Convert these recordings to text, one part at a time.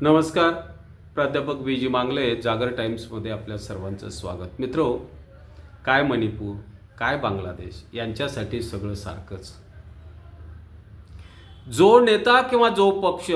नमस्कार. प्राध्यापक बी जी मांगले जागर टाईम्समध्ये आपल्या सर्वांचं स्वागत. मित्रो काय मणिपूर काय बांगलादेश यांच्यासाठी सगळं सारखंच. जो नेता किंवा जो पक्ष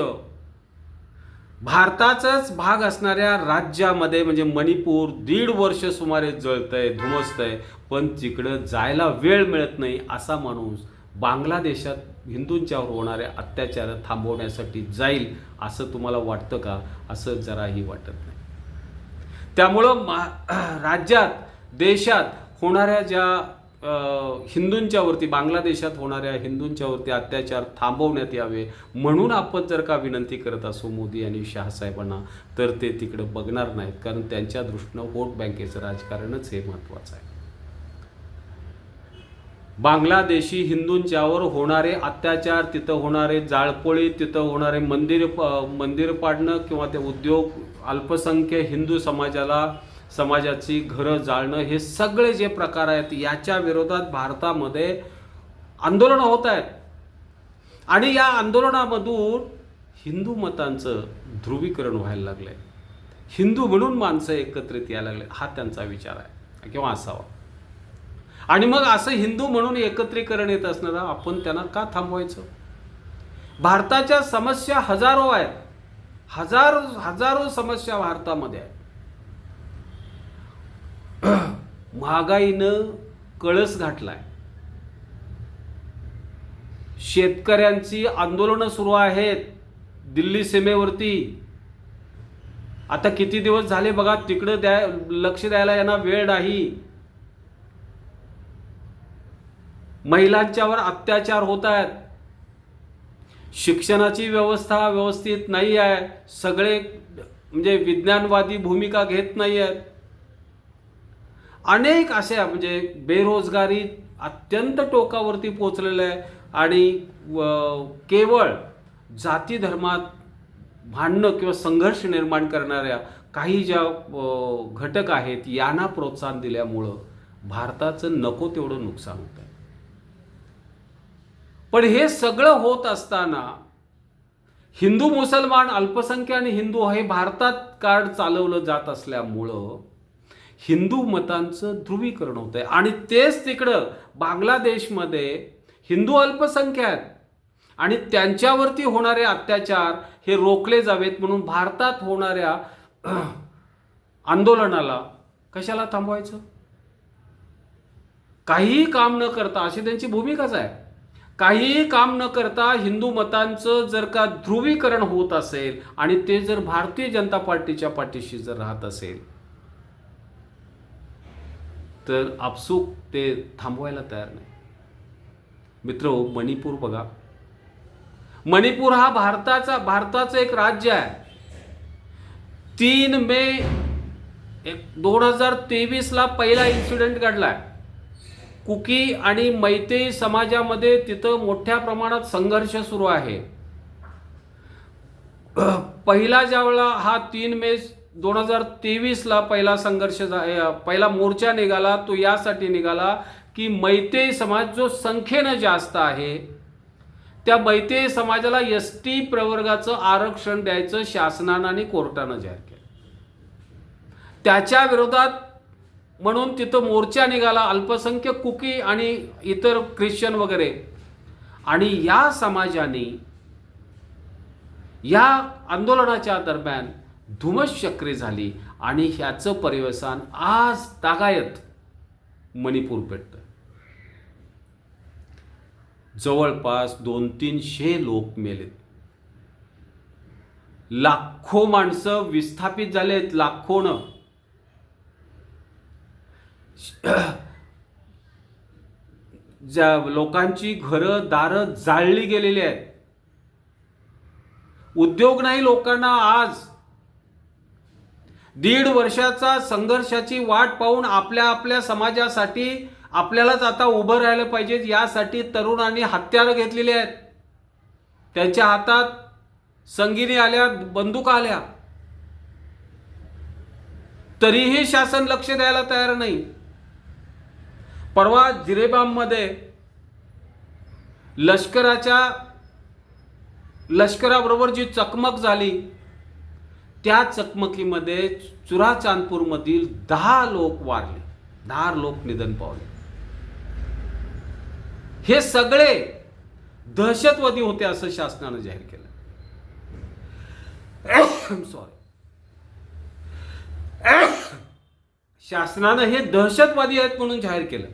भारताचाच भाग असणाऱ्या राज्यामध्ये म्हणजे मणिपूर दीड वर्ष सुमारे जळतंय धुमसतंय पण तिकडं जायला वेळ मिळत नाही असा माणूस बांगलादेशात हिंदूंच्यावर होणारे अत्याचार थांबवण्यासाठी जाईल असं तुम्हाला वाटतं का? असं जराही वाटत नाही. त्यामुळं मा राज्यात देशात होणाऱ्या ज्या हिंदूंच्यावरती बांगलादेशात होणाऱ्या हिंदूंच्यावरती अत्याचार थांबवण्यात यावे म्हणून आपण जर का विनंती करत असू मोदी आणि शहासाहेबांना तर ते तिकडं बघणार नाहीत. कारण त्यांच्या दृष्टीनं वोट बँकेचं राजकारणच हे महत्त्वाचं आहे. बांगलादेशी हिंदूंच्यावर होणारे अत्याचार तिथं होणारे जाळपोळी तिथं होणारे मंदिर प- मंदिर पाडणं किंवा ते उद्योग अल्पसंख्य हिंदू समाजाला समाजाची घरं जाळणं हे सगळे जे प्रकार आहेत याच्या विरोधात भारतामध्ये आंदोलनं होत आहेत. आणि या आंदोलनामधून हिंदू मतांचं ध्रुवीकरण व्हायला लागलंय. हिंदू म्हणून माणसं एकत्रित यायला लागले हा त्यांचा विचार आहे किंवा असावा. आणि मग असं हिंदू म्हणून एकत्रीकरण येत असणारा आपण त्यांना का थांबवायचं? भारताच्या समस्या हजारो आहेत. हजारो हजारो समस्या भारतामध्ये आहेत. महागाईनं कळस घातलाय. शेतकऱ्यांची आंदोलनं सुरू आहेत. दिल्ली सीमेवरती. आता किती दिवस झाले बघा तिकडं द्या लक्ष द्यायला यांना वेळ नाही. महिलांच्यावर अत्याचार होत आहेत. शिक्षणाची व्यवस्था व्यवस्थित नाही आहे. सगळे म्हणजे विज्ञानवादी भूमिका घेत नाही आहेत. अनेक अशा म्हणजे बेरोजगारी अत्यंत टोकावरती पोचलेलं आहे आणि केवळ जाती धर्मात भांडणं किंवा संघर्ष निर्माण करणाऱ्या काही ज्या घटक आहेत यांना प्रोत्साहन दिल्यामुळं भारताचं नको तेवढं नुकसान होत आहे पण हे सगळं होत असताना हिंदू मुसलमान अल्पसंख्य आणि हिंदू हे भारतात कार्ड चालवलं जात असल्यामुळं हिंदू मतांचं ध्रुवीकरण होत आहे आणि तेच तिकडं बांगलादेशमध्ये हिंदू अल्पसंख्य आहेत. आणि त्यांच्यावरती होणारे अत्याचार हे रोखले जावेत म्हणून भारतात होणाऱ्या आंदोलनाला कशाला थांबवायचं? काहीही काम न करता अशी त्यांची भूमिकाच आहे. काहीही काम न करता हिंदू मतांचं जर का ध्रुवीकरण होत असेल आणि ते जर भारतीय जनता पार्टीच्या पाठीशी जर राहत असेल तर आपसूक ते थांबवायला तयार नाही. मित्र हो, मणिपूर बघा. मणिपूर हा भारताचा भारताचं एक राज्य आहे. तीन मे एक दोन हजार तेवीसला पहिला इन्सिडेंट घडलाय. कुकी आणि मैतेई समाजामध्ये तिथं मोठ्या प्रमाणात संघर्ष सुरू आहे. पहिला ज्यावेळा हा तीन मे दोन हजार तेवीसला पहिला संघर्ष पहिला मोर्चा निघाला तो यासाठी निघाला की मैतेई समाज जो संख्येनं जास्त आहे त्या मैतेई समाजाला एस टी प्रवर्गाचं आरक्षण द्यायचं शासनानं आणि कोर्टानं जाहीर केलं. त्याच्या विरोधात म्हणून तिथं मोर्चा निघाला अल्पसंख्य कुकी आणि इतर ख्रिश्चन वगैरे. आणि या समाजाने या आंदोलनाच्या दरम्यान धुमश्चक्री झाली आणि ह्याचं परिवेशन आज तागायत मणिपूर पेटतं जवळपास दोन तीनशे लोक मेलेत लाखो माणसं विस्थापित झालेत लाखोनं. ज्या लोकांची घरं दारं जाळली गेलेली आहेत. उद्योग नाही लोकांना आज. दीड वर्षाचा संघर्षाची वाट पाहून आपल्या आपल्या समाजासाठी आपल्यालाच आता उभं राहिलं पाहिजे यासाठी तरुणांनी हत्यारं घेतलेली आहेत. त्यांच्या हातात संगिनी आल्या बंदुका आल्या. तरीही शासन लक्ष द्यायला तयार नाही. परवा जिरेबाममध्ये लष्कराच्या लष्कराबरोबर जी चकमक झाली त्या चकमकीमध्ये चुराचांदपूरमधील दहा लोक वारले. दहा लोक निधन पावले. हे सगळे दहशतवादी होते असं शासनानं जाहीर केलं. सॉरी शासनानं हे दहशतवादी आहेत म्हणून जाहीर केलं.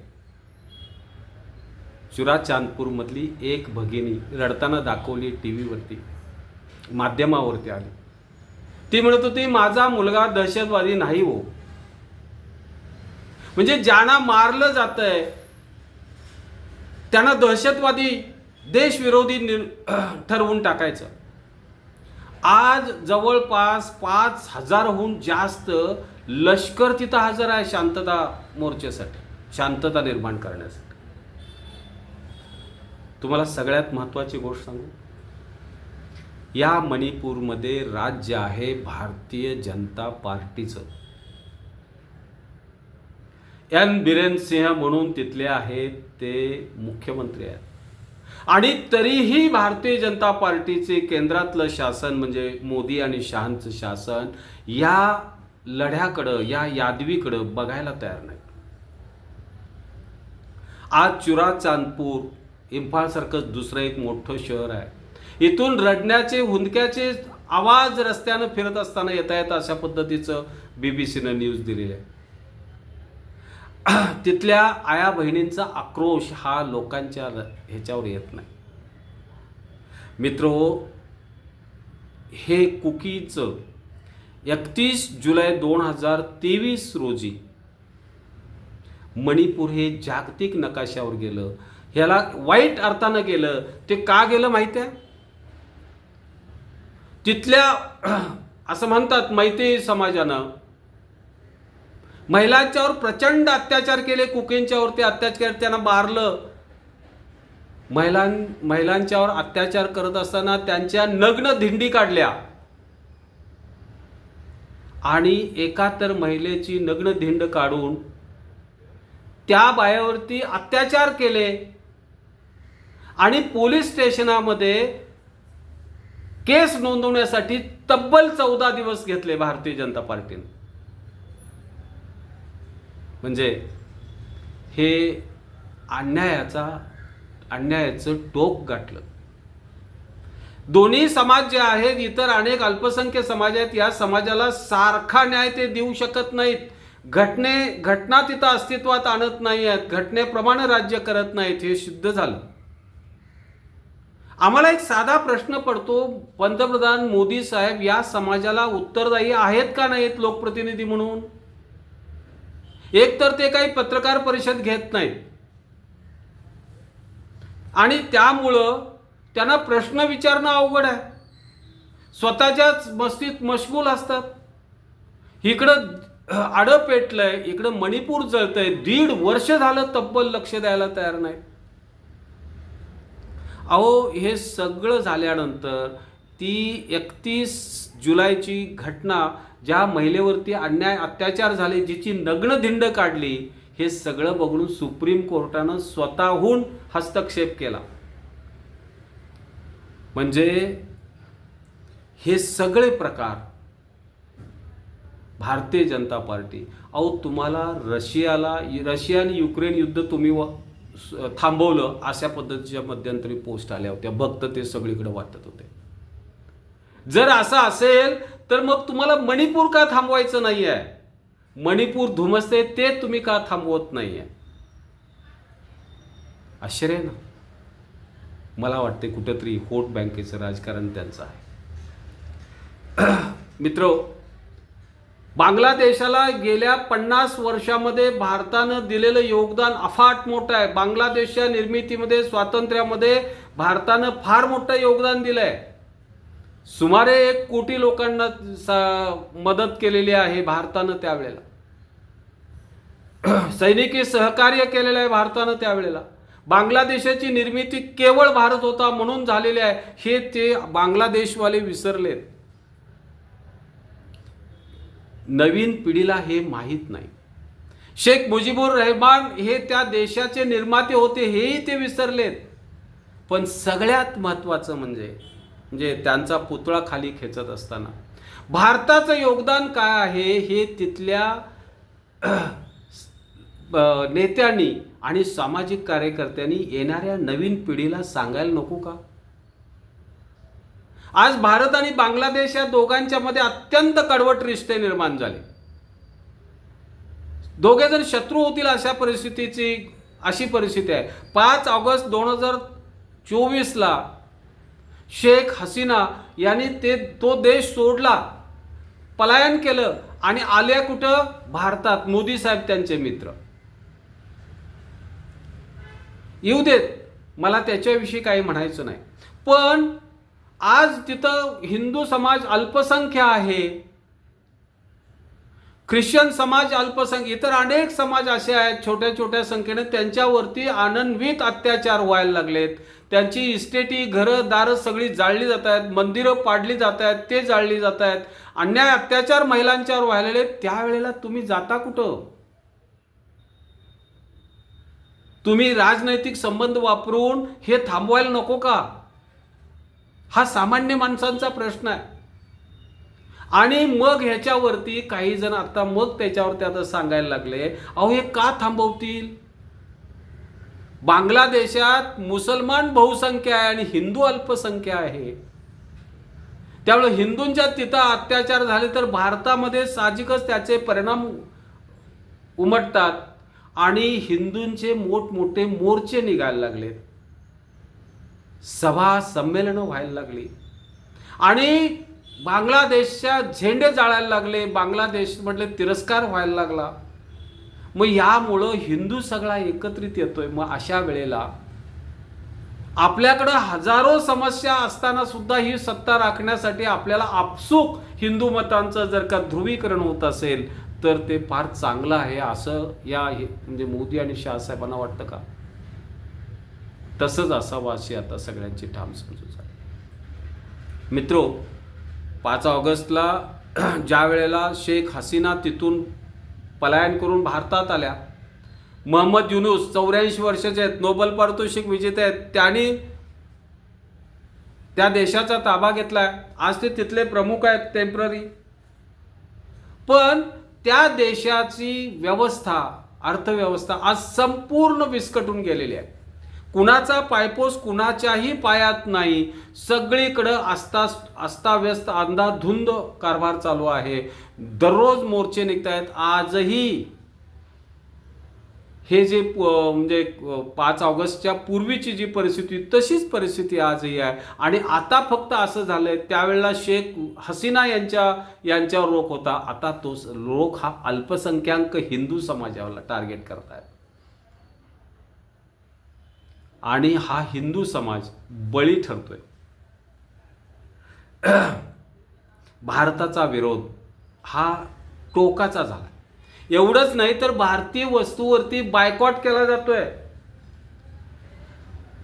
शिवराज चांदपूर मधली एक भगिनी रडताना दाखवली टी व्हीवरती माध्यमावरती आली. ती म्हणत होती माझा मुलगा दहशतवादी नाही हो. म्हणजे ज्यांना मारलं जात आहे त्यांना दहशतवादी देशविरोधी ठरवून टाकायचं. आज जवळपास पाच हजारहून जास्त लष्कर तिथं हजर आहे शांतता मोर्चेसाठी शांतता निर्माण करण्यासाठी. तुम्हाला सगळ्यात महत्त्वाची गोष्ट सांगू? या मणिपूरमध्ये राज्य आहे भारतीय जनता पार्टीचं. एन. बिरेन सिंह म्हणून तिथले आहेत ते मुख्यमंत्री आहेत. आणि तरीही भारतीय जनता पार्टीचे केंद्रातलं शासन म्हणजे मोदी आणि शहांचं शासन या लढ्याकडं या यादवीकडं बघायला तयार नाही. आज चुरा चांदपूर इम्फाळसारखं दुसरं एक मोठं शहर आहे. इथून रडण्याचे हुंदक्याचे आवाज रस्त्यानं फिरत असताना येता येतं अशा पद्धतीचं बी बी सीनं न्यूज दिलेली आहे. तिथल्या आया बहिणींचा आक्रोश हा लोकांच्या ह्याच्यावर येत नाही. मित्र हे कुकीचं एकतीस जुलै दोन हजार तेवीस रोजी मणिपूर हे जागतिक नकाशावर गेलं. ह्याला वाईट अर्थानं गेलं. ते का गेलं माहिती आहे? तिथल्या असं म्हणतात मैत्री समाजानं महिलांच्यावर प्रचंड अत्याचार केले कुकींच्यावरती अत्याचार त्यांना मारलं. महिलां महिलांच्यावर अत्याचार करत असताना त्यांच्या नग्न धिंडी काढल्या. आणि एकाहत्तर महिलेची नग्न धिंड काढून त्या बायावरती अत्याचार केले. आणि पोलीस स्टेशनामध्ये केस नोंदवण्यासाठी तब्बल चौदा दिवस घेतले भारतीय जनता पार्टीने. म्हणजे हे अन्यायाचा अन्यायाचं टोक गाठलं. दोन्ही समाज जे आहेत इतर अनेक अल्पसंख्य समाज आहेत या समाजाला सारखा न्याय ते देऊ शकत नाहीत. घटने घटना तिथं अस्तित्वात आणत नाही आहेत. घटनेप्रमाणे राज्य करत नाहीत हे सिद्ध झालं. आम्हाला एक साधा प्रश्न पडतो पंतप्रधान मोदी साहेब या समाजाला उत्तरदायी आहेत का नाहीत लोकप्रतिनिधी म्हणून? एक तर ते काही पत्रकार परिषद घेत नाहीत. आणि त्यामुळं त्यांना प्रश्न विचारणं अवघड आहे. स्वतःच्याच मस्तीत मशगूल असतात. इकडं आडं पेटलंय इकडं मणिपूर जळतंय. दीड वर्ष झालं तब्बल लक्ष द्यायला तयार नाही अहो हे सगळं झाल्यानंतर ती एकतीस जुलैची घटना ज्या महिलेवरती अन्याय अत्याचार झाले जिची नग्न धिंड काढली हे सगळं बघून सुप्रीम कोर्टानं स्वतःहून हस्तक्षेप केला. म्हणजे हे सगळे प्रकार भारतीय जनता पार्टी. अहो तुम्हाला रशियाला रशिया आणि युक्रेन युद्ध तुम्ही व- थांबवलं अशा पद्धतीच्या मध्यंतरी पोस्ट आल्या होत्या. भक्त ते सगळीकडे वाटत होते. जर असं असेल तर मग तुम्हाला मणिपूर का थांबवायचं नाही आहे मणिपूर धुमसते ते तुम्ही का थांबवत नाही आहे आश्चर्य ना? मला वाटते कुठेतरी होट बँकेचं राजकारण त्यांचं आहे. मित्र बांगलादेशाला गेल्या पन्नास वर्षामध्ये भारतानं दिलेलं योगदान अफाट मोठं आहे. बांगलादेशच्या निर्मितीमध्ये स्वातंत्र्यामध्ये भारतानं फार मोठं योगदान दिलं आहे सुमारे एक कोटी लोकांना सा- मदत केलेली आहे भारतानं त्यावेळेला. सैनिकी सहकार्य केलेलं आहे भारतानं त्यावेळेला. बांगलादेशाची निर्मिती केवळ भारत होता म्हणून झालेली आहे हे ते बांगलादेशवाले विसरलेत. नवीन पिढीला हे माहीत नाही. शेख मुजीबुर रहमान हे त्या देशाचे निर्माते होते हेही ते विसरलेत. पण सगळ्यात महत्त्वाचं म्हणजे म्हणजे त्यांचा पुतळा खाली खेचत असताना. भारताचं योगदान काय आहे? हे तिथल्या नेत्यांनी आणि सामाजिक कार्यकर्त्यांनी येणाऱ्या नवीन पिढीला सांगायला नको का? आज भारत आणि बांगलादेश या दोघांच्या मध्ये अत्यंत कडवट रिश्ते निर्माण झाले. दोघे जण शत्रू होतील अशा परिस्थितीची अशी परिस्थिती आहे. पाच ऑगस्ट दोन हजार चोवीसला शेख हसीना यांनी ते तो देश सोडला. पलायन केलं आणि आल्या कुठं? भारतात. मोदी साहेब त्यांचे मित्र. येऊ देत. मला त्याच्याविषयी काही म्हणायचं नाही. पण आज तिथं हिंदू समाज अल्पसंख्य आहे. ख्रिश्चन समाज अल्पसंख्य इतर अनेक समाज असे आहेत छोट्या छोट्या संख्येने त्यांच्यावरती आनंदवित अत्याचार व्हायला लागलेत. त्यांची इस्टेटी घरं दारं सगळी जाळली जात आहेत मंदिरं पाडली जात आहेत ते जाळली जात आहेत अन्याय अत्याचार महिलांच्यावर व्हायलेले त्यावेळेला तुम्ही जाता कुठं? तुम्ही राजनैतिक संबंध वापरून हे थांबवायला नको का? हा सामान्य माणसांचा प्रश्न आहे. आणि मग ह्याच्यावरती काही जण आता मग त्याच्यावरती आता सांगायला लागले अहो हे का थांबवतील? बांगलादेशात मुसलमान बहुसंख्या आहे आणि हिंदू अल्पसंख्या आहे. त्यामुळे हिंदूंच्या तिथं अत्याचार झाले तर भारतामध्ये साहजिकच त्याचे परिणाम उमटतात आणि हिंदूंचे मोठमोठे मोर्चे निघायला लागले. सभा संमेलनं व्हायला लागली. आणि बांगलादेशच्या झेंडे जाळायला लागले. बांगलादेशमधले तिरस्कार व्हायला लागला. मग यामुळं हिंदू सगळा एकत्रित येतोय. मग अशा वेळेला आपल्याकडं हजारो समस्या असताना सुद्धा ही सत्ता राखण्यासाठी आपल्याला आपसूक हिंदू मतांचं जर का ध्रुवीकरण होत असेल तर ते फार चांगलं आहे असं या म्हणजे मोदी आणि शहासाहेबांना वाटतं का? तसंच असावं अशी आता सगळ्यांची ठाम समजूत आहे मित्रो पाच ऑगस्टला ज्या वेळेला शेख हसीना तिथून पलायन करून भारतात आल्या. महम्मद युनुस चौऱ्याऐंशी वर्षाचे आहेत नोबल पारितोषिक विजेते आहेत. त्यांनी त्या देशाचा ताबा घेतलाय. आज ते तिथले प्रमुख आहेत टेंपररी पण त्या देशाची व्यवस्था अर्थव्यवस्था आज संपूर्ण विस्कटून गेलेली आहे. कुणाचा पायपोस कुणाच्याही पायात नाही. सगळीकडं अस्ता अस्ताव्यस्त अंधाधुंद कारभार चालू आहे. दररोज मोर्चे निघत आहेत आजही हे जे म्हणजे पाच ऑगस्टच्या पूर्वीची जी परिस्थिती तशीच परिस्थिती आजही आहे. आणि आता फक्त असं झालंय त्यावेळेला शेख हसीना यांच्या यांच्यावर रोख होता. आता तो रोख हा अल्पसंख्याक हिंदू समाजाला टार्गेट करतायत. आणि हा हिंदू समाज बळी ठरतोय. भारताचा विरोध हा टोकाचा झाला एवढंच नाही तर भारतीय वस्तूवरती बायकॉट केला जातोय.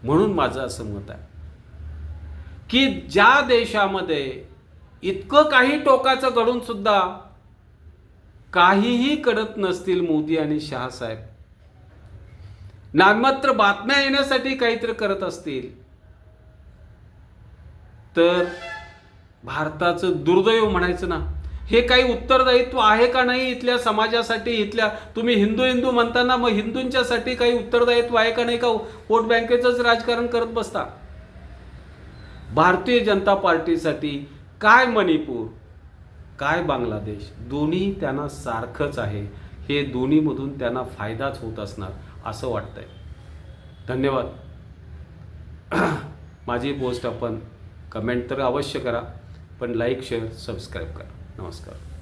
म्हणून माझं असं मत आहे की ज्या देशामध्ये इतकं काही टोकाचं घडून सुद्धा काहीही करत नसतील मोदी आणि शहासाहेब नाममात्र बातम्या येण्यासाठी काहीतरी करत असतील. तर भारताचं दुर्दैव म्हणायचं ना हे काही उत्तरदायित्व आहे का नाही इथल्या समाजासाठी इथल्या तुम्ही हिंदू हिंदू म्हणताना मग हिंदूंच्यासाठी काही उत्तरदायित्व आहे का नाही का वोट बँकेचंच राजकारण करत बसता? भारतीय जनता पार्टीसाठी काय मणिपूर काय बांगलादेश दोन्ही त्यांना सारखंच आहे. हे दोन्हीमधून त्यांना फायदाच होत असणार. असं वाटतं आहे धन्यवाद. माझी पोस्ट आपण कमेंट तर अवश्य करा पण लाईक शेअर सबस्क्राईब करा. नमस्कार.